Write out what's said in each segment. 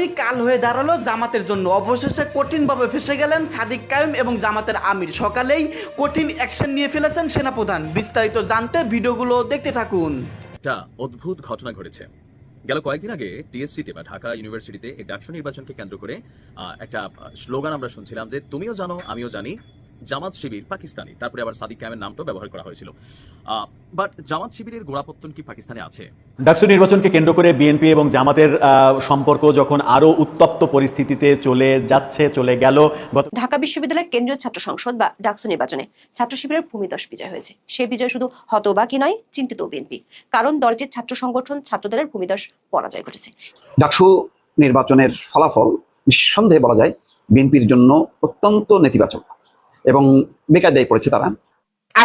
নির্বাচনই কাল হয়ে দাঁড়াল জামাতের জন্য। অবশেষে কঠিনভাবে ফেসে গেলেন সাদিক কায়েম এবং জামাতের আমির। সকালেই কঠিন অ্যাকশন নিয়ে ফেলেছেন সেনাপ্রধান। বিস্তারিত জানতে ভিডিওগুলো দেখতে থাকুন। একটা অদ্ভুত ঘটনা ঘটেছে। গেল কয়েকদিন আগে টিএসসিতে বা ঢাকা ইউনিভার্সিটিতে এই ডাকসু নির্বাচনকে কেন্দ্র করে একটা স্লোগান আমরা শুনছিলাম যে, তুমিও জানো, আমিও জানি। জামাত শিবির পাকিস্তানি। তারপরে আবার সাদিক কায়েমের নামটাও ব্যবহার করা হয়েছিল। বাট জামাত শিবিরের গোড়াপত্তন কি পাকিস্তানে আছে? ডাকসু নির্বাচনকে কেন্দ্র করে বিএনপি এবং জামাতের সম্পর্ক যখন আরও উত্তপ্ত পরিস্থিতিতে চলে যাচ্ছে চলে গেল ঢাকা বিশ্ববিদ্যালয় কেন্দ্রীয় ছাত্র সংসদ বা ডাকসু নির্বাচনে ছাত্র শিবিরের ভূমিদশ বিজয় হয়েছে। সেই বিজয় শুধু হতবাকি নয় চিন্তিত বিএনপি। কারণ দলটির ছাত্র সংগঠন ছাত্রদলের ভূমিদশ পরাজয় ঘটেছে ডাকসু নির্বাচনের ফলাফল নিঃসন্দেহে বলা যায় বিএনপির জন্য অত্যন্ত নেতিবাচক। এবং বেকার দেয় পড়েছে তারা।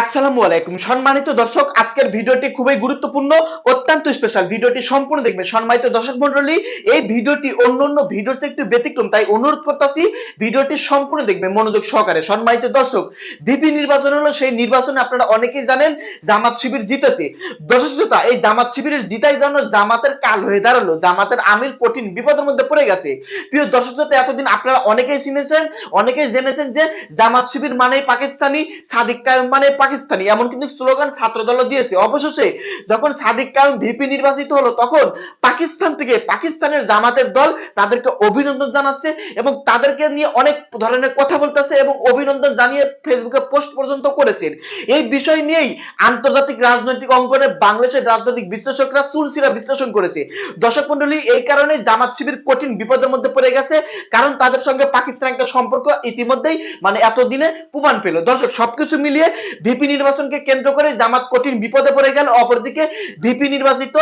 আসসালামু আলাইকুম। সম্মানিত দর্শক আজকের ভিডিওটি খুবই গুরুত্বপূর্ণ অত্যন্ত স্পেশাল ভিডিওটি সম্পূর্ণ দেখবেন। সম্মানিত দর্শক মন্ডলী এই ভিডিওটি অন্য অন্য ভিডিওর থেকে একটু ব্যতিক্রম তাই অনুরোধ করতেছি ভিডিওটি সম্পূর্ণ দেখবেন মনোযোগ সহকারে। সম্মানিত দর্শক ভিপি নির্বাচন হলো সেই নির্বাচনে আপনারা অনেকেই জানেন জামাত শিবির জিতেছে। দর্শক শ্রোতা, এই জামাত শিবিরের জিতাই জন্য জামাতের কাল হয়ে দাঁড়াল জামাতের আমির কঠিন বিপদের মধ্যে পড়ে গেছে। প্রিয় দর্শক শ্রোতা, এতদিন আপনারা অনেকেই চিনেছেন অনেকেই জেনেছেন যে জামাত শিবির মানে পাকিস্তানি সাদিক কায়েম মানে পাকিস্তানি, এমন কিন্তু স্লোগান ছাত্র দল দিয়েছে। অবশেষে যখন সাদিক কায়েম ভিপি নির্বাচিত হলো, তখন পাকিস্তান থেকে পাকিস্তানের জামাতের দল তাদেরকে অভিনন্দন জানাচ্ছে এবং তাদেরকে নিয়ে অনেক ধরনের কথা বলতেছে এবং অভিনন্দন জানিয়ে ফেসবুকে পোস্ট পর্যন্ত করেছেন। এই বিষয় নিয়েই আন্তর্জাতিক রাজনৈতিক অঙ্গনে বাংলাদেশের রাজনৈতিক বিশ্লেষকরা চুলসিরা বিশ্লেষণ করেছে। দর্শক মন্ডলী এই কারণে জামাত শিবির কঠিন বিপদের মধ্যে পড়ে গেছে, কারণ তাদের সঙ্গে পাকিস্তান একটা সম্পর্ক ইতিমধ্যেই মানে এতদিনে প্রমাণ পেল। দর্শক, সবকিছু মিলিয়ে ভিপি নির্বাচনকে কেন্দ্র করে জামাত কঠিন বিপদে পড়ে গেল, অপরদিকে ভিপি নির্বাচিত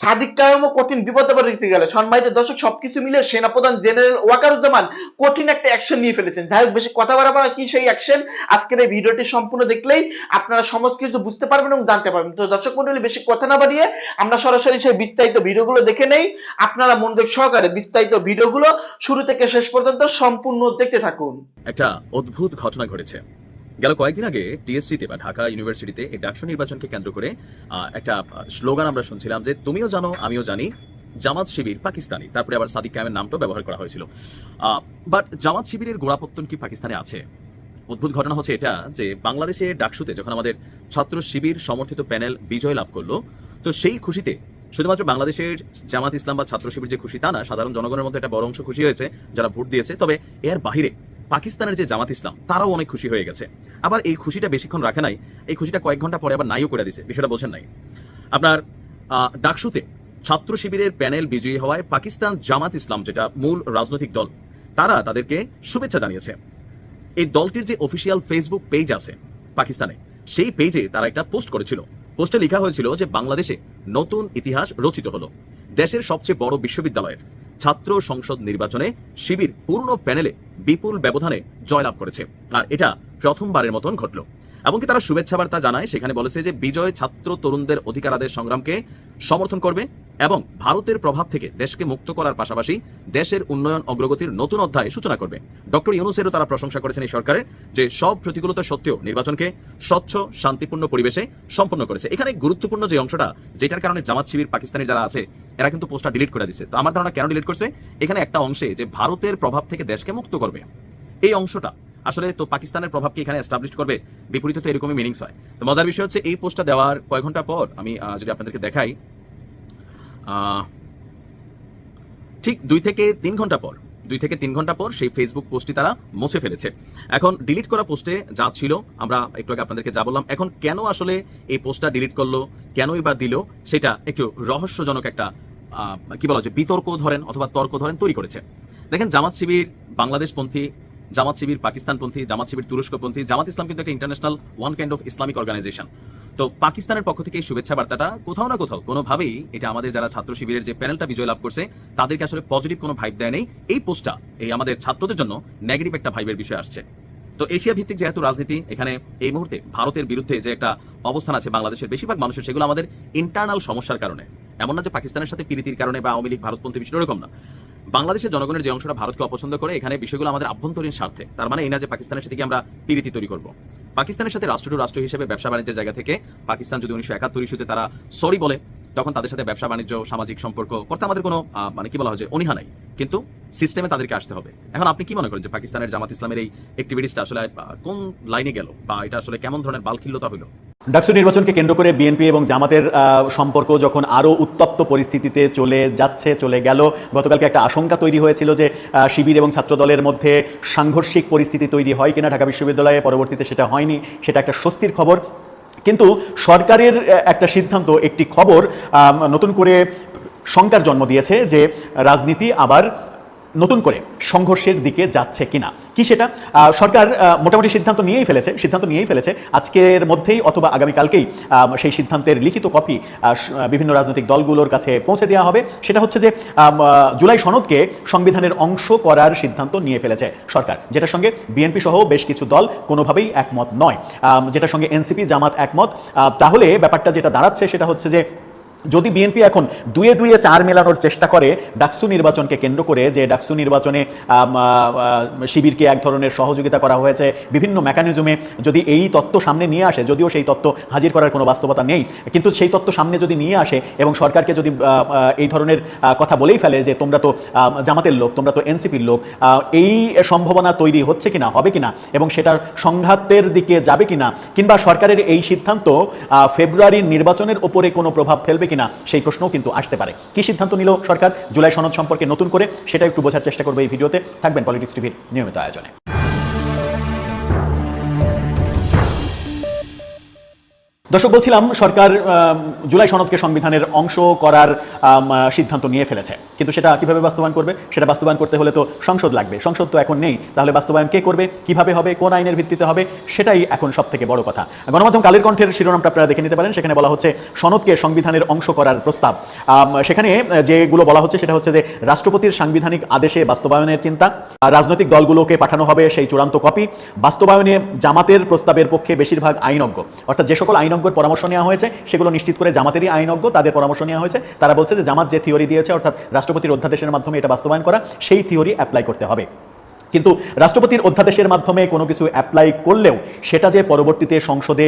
সাদিক কায়মও কঠিন বিপদে পড়ে গেল। সম্মানিত দর্শক, সবকিছু মিলিয়ে সেনাপ্রধান জেনারেল ওয়াকারুজ্জামান কঠিন একটা অ্যাকশন নিয়ে ফেলেছেন। যাই হোক, বেশি কথা না, কি সেই অ্যাকশন আজকের এই ভিডিওটি সম্পূর্ণ দেখলেই আপনারা সমস্ত কিছু বুঝতে পারবেন এবং জানতে পারবেন। তো দর্শক মন্ডলী বেশি কথা না বাড়িয়ে আমরা সরাসরি সেই বিস্তারিত ভিডিওগুলো দেখে নেই। আপনারা মনোযোগ সহকারে বিস্তারিত ভিডিওগুলো শুরু থেকে শেষ পর্যন্ত সম্পূর্ণ দেখতে থাকুন। একটা অদ্ভুত ঘটনা ঘটেছে। গেল কয়েকদিন আগে টিএসসিতে বা ঢাকা ইউনিভার্সিটিতে এই ডাকসু নির্বাচনকে কেন্দ্র করে একটা স্লোগান আমরা শুনছিলাম যে, তুমিও জানো, আমিও জানি, জামাত শিবির পাকিস্তানি। তারপরে আবার সাদিক কায়েমের নামটাও ব্যবহার করা হয়েছিল। বাট জামাত শিবিরের গোড়াপত্তন কি পাকিস্তানে আছে? অদ্ভুত ঘটনা হচ্ছে এটা যে, বাংলাদেশে ডাকসুতে যখন আমাদের ছাত্র শিবির সমর্থিত প্যানেল বিজয় লাভ করল, তো সেই খুশিতে শুধুমাত্র বাংলাদেশের জামাত ইসলাম বা ছাত্র শিবির যে খুশি তা না, সাধারণ জনগণের মধ্যে একটা বড় অংশ খুশি হয়েছে, যারা ভোট দিয়েছে। তবে এর বাহিরে পাকিস্তানের যে জামাত ইসলাম, তারাও অনেক খুশি হয়ে গেছে। আবার এই খুশিটা বেশিক্ষণ রাখে নাই, এই খুশিটা কয়েক ঘণ্টা পরে আবার নাইও করে দিছে, বিষয়টা বোঝেন নাই। আপনার ডাকসুতে ছাত্র শিবিরের প্যানেল বিজয়ী হওয়ায় পাকিস্তান জামাত ইসলাম, যেটা মূল রাজনৈতিক দল, তারা তাদেরকে শুভেচ্ছা জানিয়েছে। এই দলটির যে অফিসিয়াল ফেসবুক পেজ আছে পাকিস্তানে, সেই পেজে তারা একটা পোস্ট করেছিল। পোস্টে লেখা হয়েছিল যে বাংলাদেশে নতুন ইতিহাস রচিত হলো, দেশের সবচেয়ে বড় বিশ্ববিদ্যালয়ের। ছাত্র সংসদ নির্বাচনে শিবির পূর্ণ প্যানেলে বিপুল ব্যবধানে জয়লাভ করেছে। আর এটা প্রথমবারের মতন ঘটল। এমনকি তারা শুভেচ্ছা বার্তা জানায়, সেখানে বলেছে যে বিজয় ছাত্র তরুণদের অধিকার আদের সংগ্রামকে সমর্থন করবে এবং ভারতের প্রভাব থেকে দেশকে মুক্ত করার পাশাপাশি দেশের উন্নয়ন অগ্রগতির নতুন অধ্যায় সূচনা করবে। ডক্টর ইউনুসেরও তারা প্রশংসা করেছেন এই সরকারের যে সব প্রতিকূলতা সত্ত্বেও নির্বাচনকে স্বচ্ছ, শান্তিপূর্ণ পরিবেশে সম্পন্ন করেছে। এখানে গুরুত্বপূর্ণ যে অংশটা, যেটার কারণে জামাত শিবির পাকিস্তানের যারা আছে, এরা কিন্তু পোস্টটা ডিলিট করে দিচ্ছে। তো আমার ধারণা কেন ডিলিট করছে? এখানে একটা অংশে যে ভারতের প্রভাব থেকে দেশকে মুক্ত করবে, এই অংশটা আসলে তো পাকিস্তানের প্রভাব কি এখানে এস্টাবলিশ করবে, বিপরীতে তো এরকমই মিনিংস হয়। তো মজার বিষয় হচ্ছে, এই পোস্টটা দেওয়ার কয়েক ঘণ্টা পর আমি যদি আপনাদেরকে দেখাই ঠিক দুই থেকে তিন ঘণ্টা পর, দুই থেকে তিন ঘণ্টা পর সেই ফেসবুক পোস্টটি তারা মুছে ফেলেছে। এখন ডিলিট করা পোস্টে যা ছিল, আমরা একটু আগে আপনাদেরকে যা বললাম, এখন কেন আসলে এই পোস্টটা ডিলিট করল, কেনই বা দিল, সেটা একটু রহস্যজনক একটা কি বলা হচ্ছে বিতর্ক ধরেন অথবা তর্ক ধরেন তৈরি করেছে। দেখেন জামাত শিবির, বাংলাদেশপন্থী জামাত শিবির, পাকিস্তানপন্থী, জামাত শিবির, তুরস্কপন্থী, জামাত ইসলাম কিন্তু একটা international one kind of Islamic organization তো পাকিস্তানের পক্ষ থেকে এই শুভেচ্ছা বার্তাটা কোথাও না কোথাও কোনোভাবেই এটা আমাদের যারা ছাত্র শিবিরের যে প্যানেলটা বিজয় লাভ করছে, তাদেরকে আসলে পজিটিভ কোনো ভাইব দেয় নেই। এই পোস্টটা এই আমাদের ছাত্রদের জন্য নেগেটিভ একটা ভাইবের বিষয় আসছে। তো এশিয়া ভিত্তিক যেহেতু রাজনীতি, এখানে এই মুহূর্তে ভারতের বিরুদ্ধে যে একটা অবস্থান আছে বাংলাদেশের বেশিরভাগ মানুষের, সেগুলো আমাদের ইন্টারনাল সমস্যার কারণে। এমন না যে পাকিস্তানের সাথে প্রীতির কারণে বা আওয়ামী লীগ, ভারতপন্থী বিষয় এরকম না। বাংলাদেশের জনগণের যে অংশটা ভারতকে অপছন্দ করে, এখানে বিষয়গুলো আমাদের আভ্যন্তরীণ স্বার্থে। তার মানে এই না যে পাকিস্তানের সাথে আমরা প্রীতি তৈরি করব? পাকিস্তানের সাথে রাষ্ট্র টু রাষ্ট্র হিসেবে ব্যবসা বাণিজ্যের জায়গা থেকে পাকিস্তান যদি উনিশশো একাত্তর ইস্যুতে তারা সরি বলে, তখন তাদের সাথে ব্যবসা, বাণিজ্য, সামাজিক সম্পর্ক করতে আমাদের কোনো মানে কি বলা হয় যে অনীহা নাই। কিন্তু সিস্টেমে তাদেরকে আসতে হবে। এখন আপনি কি মনে করেন যে পাকিস্তানের জামাত ইসলামের এই অ্যাক্টিভিটিসটা আসলে কোন লাইনে গেল? বা এটা আসলে কেমন ধরনের বালখিল্যতা হলো ডাকসু নির্বাচনকে কেন্দ্র করে বিএনপি এবং জামাতের সম্পর্ক যখন আরও উত্তপ্ত পরিস্থিতিতে চলে যাচ্ছে, চলে গেল, গতকালকে একটা আশঙ্কা তৈরি হয়েছিল যে শিবির এবং ছাত্রদলের মধ্যে সাংঘর্ষিক পরিস্থিতি তৈরি হয় কিনা ঢাকা বিশ্ববিদ্যালয়ে, পরবর্তীতে সেটা হয়নি, সেটা একটা স্বস্তির খবর। কিন্তু সরকারের একটা সিদ্ধান্ত, একটি খবর নতুন করে শঙ্কার জন্ম দিয়েছে যে, রাজনীতি আবার নতুন করে সংঘর্ষের দিকে যাচ্ছে কিনা? কি সেটা? সরকার মোটামুটি সিদ্ধান্ত নিয়েই ফেলেছে, সিদ্ধান্ত নিয়েই ফেলেছে। আজকের মধ্যেই অথবা আগামীকালকেই সেই সিদ্ধান্তের লিখিত কপি বিভিন্ন রাজনৈতিক দলগুলোর কাছে পৌঁছে দেওয়া হবে। সেটা হচ্ছে যে জুলাই সনদকে সংবিধানের অংশ করার সিদ্ধান্ত নিয়ে ফেলেছে সরকার, যেটার সঙ্গে বিএনপি সহ বেশ কিছু দল কোনোভাবেই একমত নয়। যেটার সঙ্গে এনসিপি জামাত একমত। তাহলে ব্যাপারটা যেটা দাঁড়াচ্ছে সেটা হচ্ছে যে যদি বিএনপি এখন দুয়ে দুয়ে চার মেলানোর চেষ্টা করে, ডাকসু নির্বাচনকে কেন্দ্র করে যে ডাকসু নির্বাচনে শিবিরকে এক ধরনের সহযোগিতা করা হয়েছে, বিভিন্ন মেকানিজমে যদি এই তত্ত্ব সামনে নিয়ে আসে, যদিও সেই তত্ত্ব হাজির করার কোনো বাস্তবতা নেই, কিন্তু সেই তত্ত্ব সামনে যদি নিয়ে আসে এবং সরকারকে যদি এই ধরনের কথা বলেই ফেলে যে তোমরা তো জামাতের লোক, তোমরা তো এনসিপির লোক এই সম্ভাবনা তৈরি হচ্ছে কিনা, হবে কিনা এবং সেটার সংঘাতের দিকে যাবে কিনা, কিংবা সরকারের এই সিদ্ধান্ত ফেব্রুয়ারির নির্বাচনের ওপরে কোনো প্রভাব ফেলবে কিনা সেই প্রশ্নও কিন্তু আসতে পারে। কি সিদ্ধান্ত নিল সরকার? জুলাই সনদ সম্পর্কে নতুন করে সেটা একটু বোঝার চেষ্টা করবে এই ভিডিওতে। থাকবেন পলিটিক্স টিভির নিয়মিত আয়োজনে। দর্শক, বলছিলাম, সরকার জুলাই সনদকে সংবিধানের অংশ করার সিদ্ধান্ত নিয়ে ফেলেছে। কিন্তু সেটা কীভাবে বাস্তবায়ন করবে? সেটা বাস্তবায়ন করতে হলে তো সংসদ লাগবে। সংসদ তো এখন নেই। তাহলে বাস্তবায়ন কে করবে? কীভাবে হবে? কোন আইনের ভিত্তিতে হবে? সেটাই এখন সব থেকে বড় কথা। গণমাধ্যম কালের কণ্ঠের শিরোনামটা আপনারা দেখে নিতে পারেন। সেখানে বলা হচ্ছে, সনদকে সংবিধানের অংশ করার প্রস্তাব। সেখানে যেগুলো বলা হচ্ছে, সেটা হচ্ছে যে, রাষ্ট্রপতির সাংবিধানিক আদেশে বাস্তবায়নের চিন্তা রাজনৈতিক দলগুলোকে পাঠানো হবে সেই চূড়ান্ত কপি। বাস্তবায়নে জামাতের প্রস্তাবের পক্ষে বেশিরভাগ আইনজ্ঞ, অর্থাৎ যে সকল আইনজ্ঞর পরামর্শ নেওয়া হয়েছে, সেগুলো নিশ্চিত করে জামাতেরই আইনজ্ঞ তাদের পরামর্শ নেওয়া হয়েছে। তারা বলছে যে জামাত যে থিওরি দিয়েছে, অর্থাৎ রাষ্ট্রপতির অধ্যাদেশের মাধ্যমে এটা বাস্তবায়ন করা, সেই থিওরি অ্যাপ্লাই করতে হবে। কিন্তু রাষ্ট্রপতির অধ্যাদেশের মাধ্যমে কোনো কিছু অ্যাপ্লাই করলেও সেটা যে পরবর্তীতে সংসদে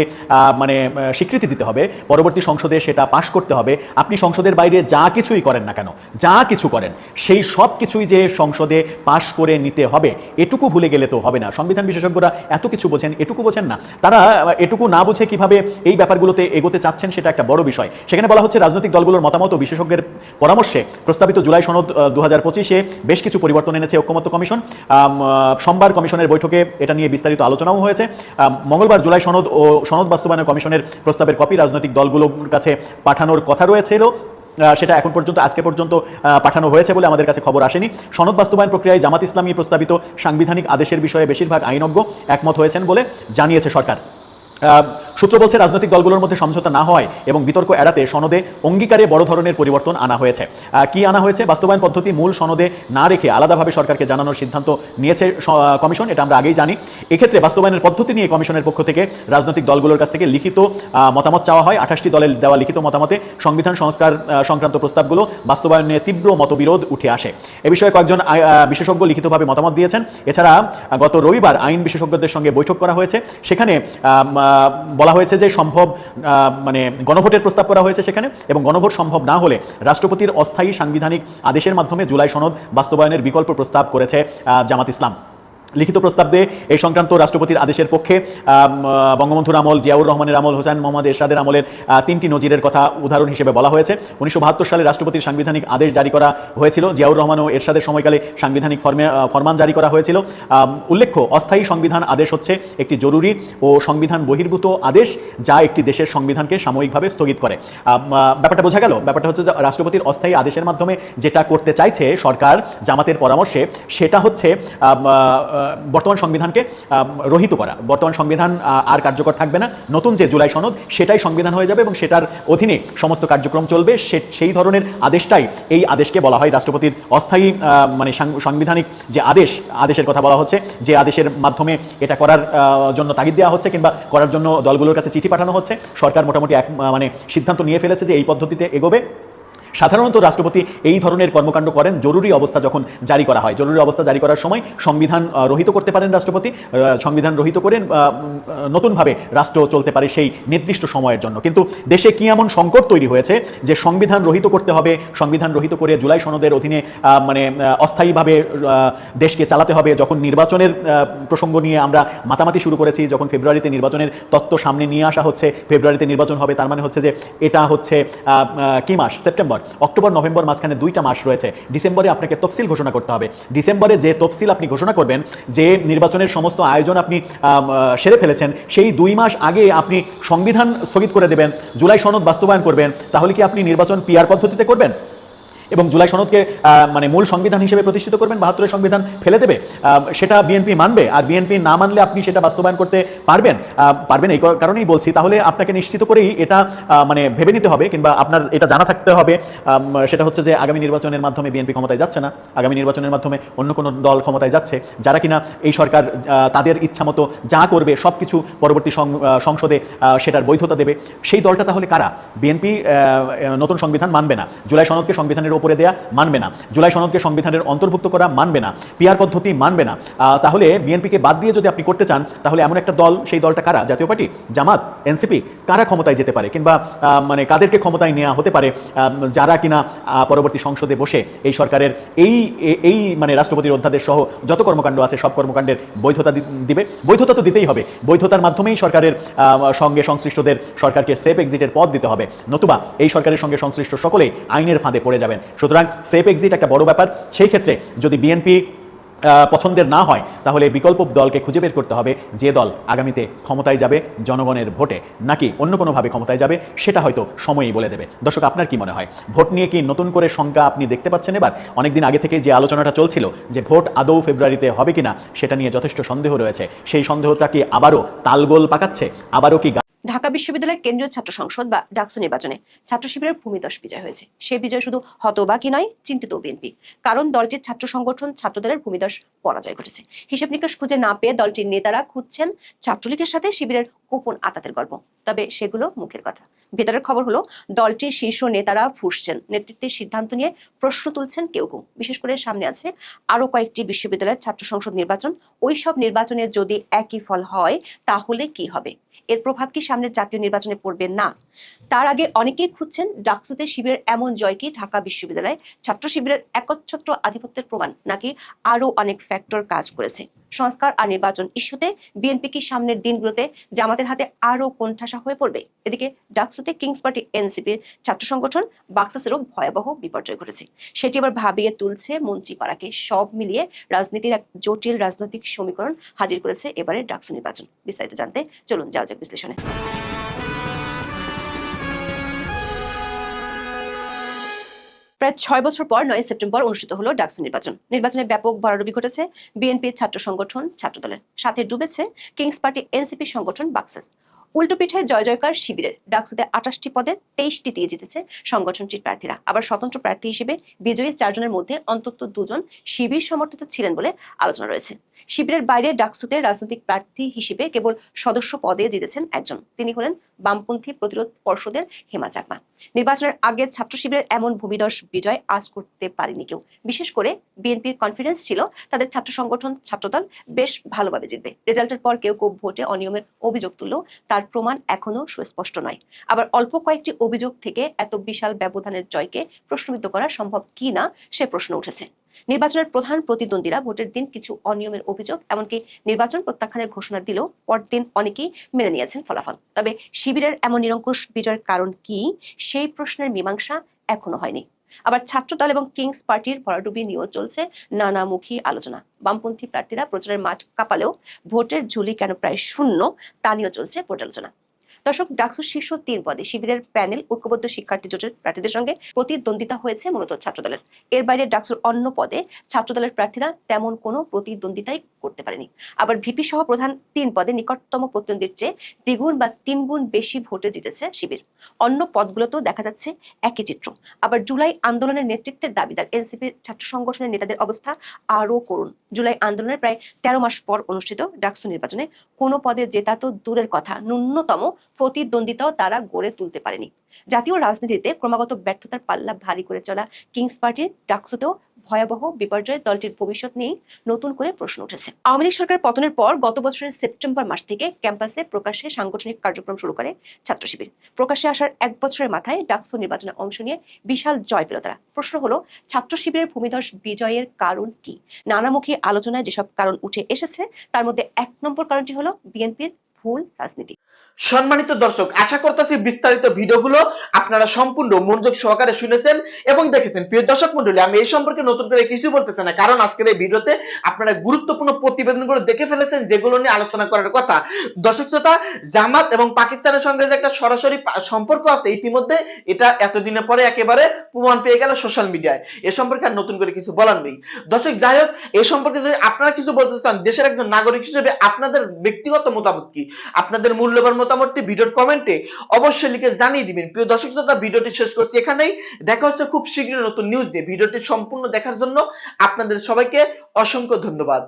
মানে স্বীকৃতি দিতে হবে, পরবর্তী সংসদে সেটা পাশ করতে হবে, আপনি সংসদের বাইরে যা কিছুই করেন না কেন, যা কিছু করেন, সেই সব কিছুই যে সংসদে পাশ করে নিতে হবে, এটুকু ভুলে গেলে তো হবে না। সংবিধান বিশেষজ্ঞরা এত কিছু বোঝেন, এটুকু বোঝেন না। তারা এটুকু না বুঝে কীভাবে এই ব্যাপারগুলোতে এগোতে চাচ্ছেন সেটা একটা বড় বিষয়। সেখানে বলা হচ্ছে রাজনৈতিক দলগুলোর মতামত ও বিশেষজ্ঞের পরামর্শে প্রস্তাবিত জুলাই সনদ দু হাজার পঁচিশে বেশ কিছু পরিবর্তন এনেছে ঐক্যমত্য কমিশন। সোমবার কমিশনের বৈঠকে এটা নিয়ে বিস্তারিত আলোচনাও হয়েছে। মঙ্গলবার জুলাই সনদ ও সনদ বাস্তবায়ন কমিশনের প্রস্তাবের কপি রাজনৈতিক দলগুলোর কাছে পাঠানোর কথা রয়েছিল। সেটা এখন পর্যন্ত, আজকে পর্যন্ত পাঠানো হয়েছে বলে আমাদের কাছে খবর আসেনি। সনদ বাস্তবায়ন প্রক্রিয়ায় জামাত ইসলামী প্রস্তাবিত সাংবিধানিক আদেশের বিষয়ে বেশিরভাগ আইনজ্ঞ একমত হয়েছেন বলে জানিয়েছে সরকার। সূত্র বলছে রাজনৈতিক দলগুলোর মধ্যে সমঝোতা না হয় এবং বিতর্ক এড়াতে সনদে অঙ্গীকারে বড় ধরনের পরিবর্তন আনা হয়েছে। কি আনা হয়েছে? বাস্তবায়ন পদ্ধতি মূল সনদে না রেখে আলাদাভাবে সরকারকে জানানোর সিদ্ধান্ত নিয়েছে কমিশন এটা আমরা আগেই জানি। এক্ষেত্রে বাস্তবায়নের পদ্ধতি নিয়ে কমিশনের পক্ষ থেকে রাজনৈতিক দলগুলোর কাছ থেকে লিখিত মতামত চাওয়া হয়। আঠাশটি দলের দেওয়া লিখিত মতামতে সংবিধান সংস্কার সংক্রান্ত প্রস্তাবগুলো বাস্তবায়ন নিয়ে তীব্র মতবিরোধ উঠে আসে। এ বিষয়ে কয়েকজন বিশেষজ্ঞ লিখিতভাবে মতামত দিয়েছেন। এছাড়া গত রবিবার আইন বিশেষজ্ঞদের সঙ্গে বৈঠক করা হয়েছে। সেখানে আহ, বলা হয়েছে যে সম্ভব মানে গণভোটের প্রস্তাব করা হয়েছে সেখানে এবং গণভোট সম্ভব না হলে রাষ্ট্রপতির অস্থায়ী সাংবিধানিক আদেশের মাধ্যমে জুলাই সনদ বাস্তবায়নের বিকল্প প্রস্তাব করেছে জামাত ইসলাম। লিখিত প্রস্তাব দিয়ে এই সংক্রান্ত রাষ্ট্রপতির আদেশের পক্ষে বঙ্গবন্ধুর আমল, জিয়াউর রহমানের আমল হোসেন মোহাম্মদ এরশাদের আমলের তিনটি নজিরের কথা উদাহরণ হিসেবে বলা হয়েছে। উনিশশো বাহাত্তর সালে রাষ্ট্রপতির সাংবিধানিক আদেশ জারি করা হয়েছিল। জিয়াউর রহমান ও এরশাদের সময়কালে সাংবিধানিক ফর্মে ফরমান জারি করা হয়েছিল। উল্লেখ্য, অস্থায়ী সংবিধান আদেশ হচ্ছে একটি জরুরি ও সংবিধান বহির্ভূত আদেশ যা একটি দেশের সংবিধানকে সাময়িকভাবে স্থগিত করে। ব্যাপারটা বোঝা গেল? ব্যাপারটা হচ্ছে রাষ্ট্রপতির অস্থায়ী আদেশের মাধ্যমে যেটা করতে চাইছে সরকার, জামাতের পরামর্শে, সেটা হচ্ছে বর্তমান সংবিধানকে রহিত করা। বর্তমান সংবিধান আর কার্যকর থাকবে না। নতুন যে জুলাই সনদ, সেটাই সংবিধান হয়ে যাবে এবং সেটার অধীনে সমস্ত কার্যক্রম চলবে। সেই ধরনের আদেশটাই এই আদেশকে বলা হয় রাষ্ট্রপতির অস্থায়ী মানে সাংবিধানিক যে আদেশ, আদেশের কথা বলা হচ্ছে, যে আদেশের মাধ্যমে এটা করার জন্য তাগিদ দেওয়া হচ্ছে কিংবা করার জন্য দলগুলোর কাছে চিঠি পাঠানো হচ্ছে। সরকার মোটামুটি এক মানে সিদ্ধান্ত নিয়ে ফেলেছে যে এই পদ্ধতিতে এগোবে। সাধারণত রাষ্ট্রপতি এই ধরনের কর্মকাণ্ড করেন, জরুরি অবস্থা যখন জারি করা হয়। জরুরি অবস্থা জারি করার সময় সংবিধান রহিত করতে পারেন রাষ্ট্রপতি সংবিধান রহিত করেন নতুনভাবে রাষ্ট্র চলতে পারে সেই নির্দিষ্ট সময়ের জন্য। কিন্তু দেশে কি এমন সংকট তৈরি হয়েছে যে সংবিধান রহিত করতে হবে, সংবিধান রহিত করে জুলাই সনদের অধীনে মানে অস্থায়ীভাবে দেশকে চালাতে হবে? যখন নির্বাচনের প্রসঙ্গ নিয়ে আমরা মাতামাতি শুরু করেছি, যখন ফেব্রুয়ারিতে নির্বাচনের তত্ত্ব সামনে নিয়ে আসা হচ্ছে, ফেব্রুয়ারিতে নির্বাচন হবে, তার মানে হচ্ছে যে এটা হচ্ছে কি মাস? সেপ্টেম্বর। অক্টোবর, নভেম্বর মাঝখানে দুইটা মাস রয়েছে। ডিসেম্বরে আপনাকে তফসিল ঘোষণা করতে হবে। ডিসেম্বরে যে তফসিল আপনি ঘোষণা করবেন, যে নির্বাচনের সমস্ত আয়োজন আপনি সেরে ফেলেছেন, সেই দুই মাস আগে আপনি সংবিধান স্থগিত করে দেবেন, জুলাই সনদ বাস্তবায়ন করবেন, তাহলে কি আপনি নির্বাচন পিয়ার পদ্ধতিতে করবেন? এবং জুলাই সনদকে মানে মূল সংবিধান হিসেবে প্রতিষ্ঠিত করবেন, বাহাত্তরের সংবিধান ফেলে দেবে সেটা বিএনপি মানবে। আর বিএনপি না মানলে আপনি সেটা বাস্তবায়ন করতে পারবেন পারবেন এই কারণেই বলছি। তাহলে আপনাকে নিশ্চিত করেই এটা মানে ভেবে নিতে হবে কিংবা আপনার এটা জানা থাকতে হবে সেটা হচ্ছে যে আগামী নির্বাচনের মাধ্যমে বিএনপি ক্ষমতায় যাচ্ছে না। আগামী নির্বাচনের মাধ্যমে অন্য কোনো দল ক্ষমতায় যাচ্ছে, যারা কিনা এই সরকার তাদের ইচ্ছামতো যা করবে সব কিছু পরবর্তী সংসদে সেটার বৈধতা দেবে। সেই দলটা তাহলে কারা? বিএনপি নতুন সংবিধান মানবে না। জুলাই সনদকে সংবিধানের উপরে দেয়া মানবে না। জুলাই সনদকে সংবিধানের অন্তর্ভুক্ত করা মানবে না। পিয়ার পদ্ধতি মানবে না। তাহলে বিএনপিকে বাদ দিয়ে যদি আপনি করতে চান, তাহলে এমন একটা দল, সেই দলটা কারা? জাতীয় পার্টি? জামাত এনসিপি কারা ক্ষমতায় যেতে পারে? কিংবা মানে কাদেরকে ক্ষমতায় নেওয়া হতে পারে? যারা কিনা পরবর্তী সংসদে বসে এই সরকারের এই এই মানে রাষ্ট্রপতির অধ্যাদেশ সহ যত কর্মকাণ্ড আছে, সব কর্মকাণ্ডের বৈধতা দিবে। বৈধতা তো দিতেই হবে। বৈধতার মাধ্যমেই সরকারের সঙ্গে সংশ্লিষ্টদের সরকারকে সেফ এক্সিটের পথ দিতে হবে। নতুবা এই সরকারের সঙ্গে সংশ্লিষ্ট সকলেই আইনের ফাঁদে পড়ে যাবেন। সুতরাং সেফ এক্সিট একটা বড় ব্যাপার। সেই ক্ষেত্রে যদি বিএনপি পছন্দের না হয়, তাহলে বিকল্প দলকে খুঁজে বের করতে হবে যে দল আগামীতে ক্ষমতায় যাবে জনগণের ভোটে, নাকি অন্য কোনোভাবে ক্ষমতায় যাবে, সেটা হয়তো সময়ই বলে দেবে। দর্শক, আপনার কি মনে হয়? ভোট নিয়ে কি নতুন করে শঙ্কা আপনি দেখতে পাচ্ছেন এবার? অনেকদিন আগে থেকে যে আলোচনাটা চলছিল যে ভোট আদৌ ফেব্রুয়ারিতে হবে কিনা, সেটা নিয়ে যথেষ্ট সন্দেহ রয়েছে। সেই সন্দেহটা কি আবারও তালগোল পাকাচ্ছে? আবারও কি ঢাকা বিশ্ববিদ্যালয়ের কেন্দ্রীয় ছাত্র সংসদ বা ডাকসু নির্বাচনে ছাত্র শিবিরের ভূমিদশ বিজয় হয়েছে। সে বিজয় শুধু হতবাকি নয়, চিন্তিত বিএনপি। কারণ দলটির ছাত্র সংগঠন ছাত্রদলের ভূমিদশ পরাজয় ঘটেছে। হিসেব নিকাশ খুঁজে না পেয়ে দলটির নেতারা খুঁজছেন ছাত্রলীগের সাথে শিবিরের গোপন আতাতের গল্প। তবে সেগুলো মুখের কথা। ভেতরের খবর হলো, দলটির শীর্ষ নেতারা ফুসছেন। নেতৃত্বের সিদ্ধান্ত নিয়ে প্রশ্ন তুলছেন কেউ কেউ। বিশেষ করে সামনে আছে আরও কয়েকটি বিশ্ববিদ্যালয়ের ছাত্র সংসদ নির্বাচন। ওই সব নির্বাচনের যদি একই ফল হয়, তাহলে কি হবে? এর প্রভাব কি সামনের জাতীয় নির্বাচনে পড়বে? না। তার আগে অনেকেই খুঁজছেন ডাকসুতে শিবিরের এমন জয় কি ঢাকা বিশ্ববিদ্যালয়ে ছাত্র শিবিরের একচ্ছত্র আধিপত্যের প্রমাণ, নাকি আরও অনেক ফ্যাক্টর কাজ করেছে। সংস্কার আর নির্বাচন ইস্যুতে বিএনপি কি সামনের দিনগুলোতে জামাতের হাতে আরও কোণঠাসা হয়ে পড়বে। এদিকে ডাকসুতে কিংস পার্টি এনসিপির ছাত্র সংগঠন বাক্সাসেরও ভয়াবহ বিপর্যয় ঘটেছে। সেটি আবার ভাবিয়ে তুলছে মন্ত্রীপাড়াকে সব মিলিয়ে রাজনীতির এক জটিল রাজনৈতিক সমীকরণ হাজির করেছে এবারে ডাকসু নির্বাচন। বিস্তারিত জানতে চলুন যাওয়া যাক বিশ্লেষণে। প্রায় ছয় বছর পর নয় সেপ্টেম্বর অনুষ্ঠিত হলো ডাকসু নির্বাচন। নির্বাচনে ব্যাপক ভরাডুবি ঘটেছে। বিএনপির ছাত্র সংগঠন ছাত্রদলের সাথে ডুবেছে কিংস পার্টি এনসিপি সংগঠন বাক্সাস। উল্টো পিঠে জয় জয়কার শিবিরের ডাকসুতে আঠাশটি পদে তেইশটি দিয়ে জিতেছে সংগঠনটির প্রার্থীরা। আবার স্বতন্ত্র প্রার্থী হিসেবে বিজয়ী চারজনের মধ্যে অন্তত দুজন শিবির সমর্থিত ছিলেন বলে আলোচনা রয়েছে। শিবিরের বাইরে ডাকসুতে রাজনৈতিক প্রার্থী হিসেবে কেবল সদস্য পদে জিতেছেন একজন। তিনি হলেন বামপন্থী প্রতিরোধ পর্ষদের হেমা চাকমা। নির্বাচনের আগে ছাত্র শিবিরের এমন ভূমিদশ বিজয় আজ করতে পারেনি কেউ। বিশেষ করে বিএনপির কনফিডেন্স ছিল তাদের ছাত্র সংগঠন ছাত্রদল বেশ ভালোভাবে জিতবে। রেজাল্টের পর কেউ কেউ ভোটে অনিয়মের অভিযোগ তুললেও তার প্রমাণ এখনও সুস্পষ্ট নয়। আবার অল্প কয়েকটি অভিযোগ থেকে এত বিশাল ব্যবধানের জয়কে প্রশ্নবিদ্ধ করা সম্ভব কি না, সে প্রশ্ন উঠেছে। নির্বাচনের প্রধান প্রতিদ্বন্দ্বীরা ভোটের দিন কিছু অনিয়মের অভিযোগ, এমনকি নির্বাচন প্রত্যাখ্যানের ঘোষণা দিলেও পরদিন অনেকেই মেনে নিয়েছেন ফলাফল। তবে শিবিরের এমন নিরঙ্কুশ বিজয়ের কারণ কি, সেই প্রশ্নের মীমাংসা এখনও হয়নি। আবার ছাত্রদল এবং কিংস পার্টির ভরাডুবি নিয়েও চলছে নানামুখী আলোচনা। বামপন্থী প্রার্থীরা প্রচারের মাঠ কাঁপালেও ভোটের ঝুলি কেন প্রায় শূন্য, তা নিয়েও চলছে পর্যালোচনা দর্শক ডাকসুর শীর্ষ তিন পদে শিবিরের প্যানেল ঐক্যবদ্ধ শিক্ষার্থী জোটের প্রার্থীদের সঙ্গে প্রতিদ্বন্দ্বিতা হয়েছে মূলত ছাত্রদলের। এর বাইরে ডাকসুর অন্য পদে ছাত্রদলের প্রার্থীরা তেমন কোনো প্রতিদ্বন্দ্বিতাই করতে পারেনি। আবার ভিপি সহ প্রধান তিন পদে নিকটতম প্রতিদ্বন্দ্বীর চেয়ে দ্বিগুণ বা তিন গুণ বেশি ভোটে জিতেছে শিবির। অন্য পদগুলোতেও দেখা যাচ্ছে একই চিত্র। আবার জুলাই আন্দোলনের নেতৃত্বের দাবিদার এনসিপির ছাত্র সংগঠনের নেতাদের অবস্থা আরও করুন জুলাই আন্দোলনের প্রায় তেরো মাস পর অনুষ্ঠিত ডাকসু নির্বাচনে কোনো পদে জেতা তো দূরের কথা, ন্যূনতম প্রতিদ্বন্দ্বিতাও তারা গড়ে তুলতে পারেনি। জাতীয় রাজনীতিতে ক্রমাগত ব্যর্থতার পাল্লা ভারী করে চলা কিংস পার্টির ডাকসুতেও ভয়াবহ বিপর্যয়ে দলটির ভবিষ্যৎ নিয়ে নতুন করে প্রশ্ন উঠেছে। আওয়ামী লীগ সরকার পতনের পর গত বছরের সেপ্টেম্বর মাস থেকে ক্যাম্পাসে প্রকাশ্যে সাংগঠনিক কার্যক্রম শুরু করে ছাত্র শিবির। প্রকাশ্যে আসার এক বছরের মাথায় ডাকসু নির্বাচনে অংশ নিয়ে বিশাল জয় পেল তারা। প্রশ্ন হলো, ছাত্র শিবিরের ভূমিধস বিজয়ের কারণ কি? নানামুখী আলোচনায় যেসব কারণ উঠে এসেছে, তার মধ্যে এক নম্বর কারণটি হলো বিএনপির ভুল রাজনীতি। সম্মানিত দর্শক, আশা করতেছি বিস্তারিত ভিডিওগুলো আপনারা সম্পূর্ণ মনোযোগ সহকারে শুনেছেন এবং দেখেছেন। প্রিয় দর্শক মন্ডলী, আমি এই সম্পর্কে নতুন করে কিছু বলতেছি না, কারণ আজকের এই ভিডিওতে আপনারা গুরুত্বপূর্ণ প্রতিবেদনগুলো দেখে ফেলেছেন, যেগুলো নিয়ে আলোচনা করার কথা। দর্শক শ্রোতা, জামাত এবং পাকিস্তানের সঙ্গে যে একটা সরাসরি সম্পর্ক আছে, ইতিমধ্যে এটা এতদিনের পরে একেবারে প্রমাণ পেয়ে গেল সোশ্যাল মিডিয়ায় এ সম্পর্কে আর নতুন করে কিছু বলার নেই। দর্শক, যাই হোক এই সম্পর্কে যদি আপনারা কিছু বলতে চান, দেশের একজন নাগরিক হিসেবে আপনাদের ব্যক্তিগত মতামত কি? আপনাদের মূল্যবান মতামতটি ভিডিওর কমেন্টে অবশ্যই লিখে জানিয়ে দিবেন। প্রিয় দর্শক শ্রোতা, ভিডিওটি শেষ করছি এখানেই। দেখা হচ্ছে খুব শীঘ্রই নতুন নিউজ দিয়ে ভিডিওটি সম্পূর্ণ দেখার জন্য আপনাদের সবাইকে অসংখ্য ধন্যবাদ।